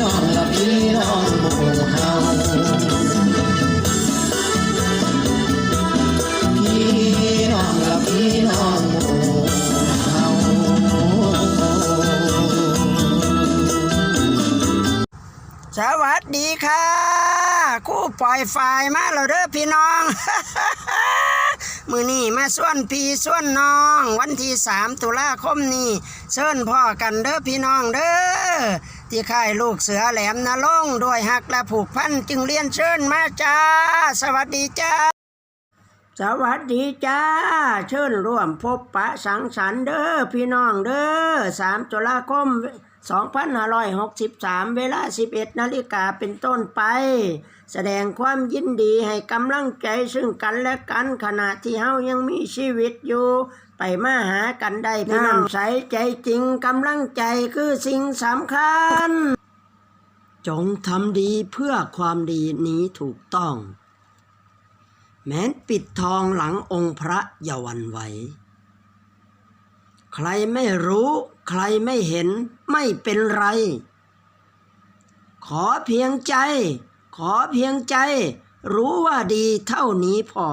น้องละพี่น้องหมู่เฮาพี่น้องละพี่น้องหมู่เฮาสวัสดีค่ะ คู่ปล่อยฝ่ายมาแล้วเด้อพี่น้องมือนี่มาส่วนพี่ส่วนน้อง วันที่สามตุลาคมนี้เชิญพ่อกันเด้อพี่น้องเด้อ ที่ค่ายลูกเสือแหลมนาลงด้วยหักและผูกพันจึงเรียนเชิญมาจ้า สวัสดีจ้า สวัสดีจ้า เชิญร่วมพบปะสังสรรค์เด้อพี่น้องเด้อสามตุลาคม 2563 เวลา 11 นาฬิกาเป็นต้นไป แสดงความยินดีให้กำลังใจซึ่งกันและกันขณะที่เฮายังมีชีวิตอยู่ ไปมาหากันได้พี่น้องใสใจจริงกำลังใจคือสิ่งสำคัญ จงทำดีเพื่อความดีนี้ถูกต้อง แม้นปิดทองหลังองค์พระอย่าวันไหว ใครไม่รู้ ใครไม่เห็นไม่เป็นไร ขอเพียงใจ ขอเพียงใจ รู้ว่าดีเท่านี้พอ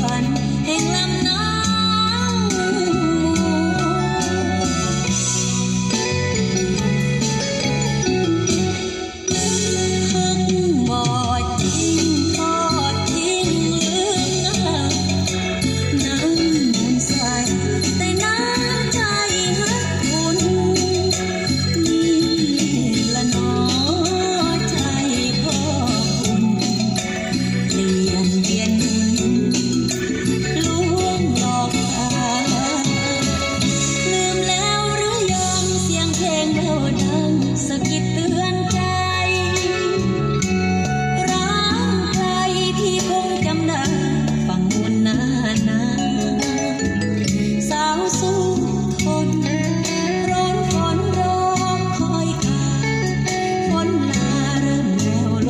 ฝันแห่ง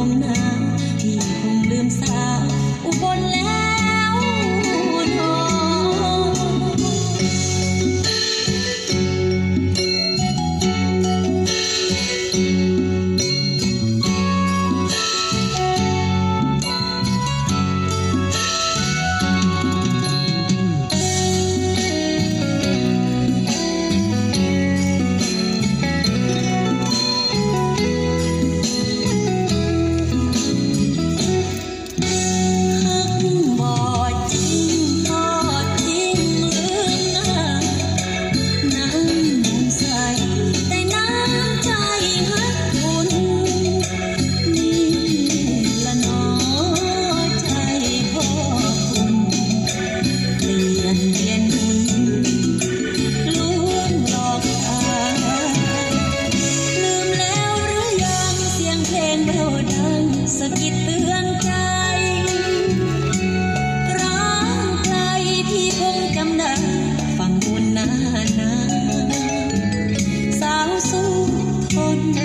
alumni. น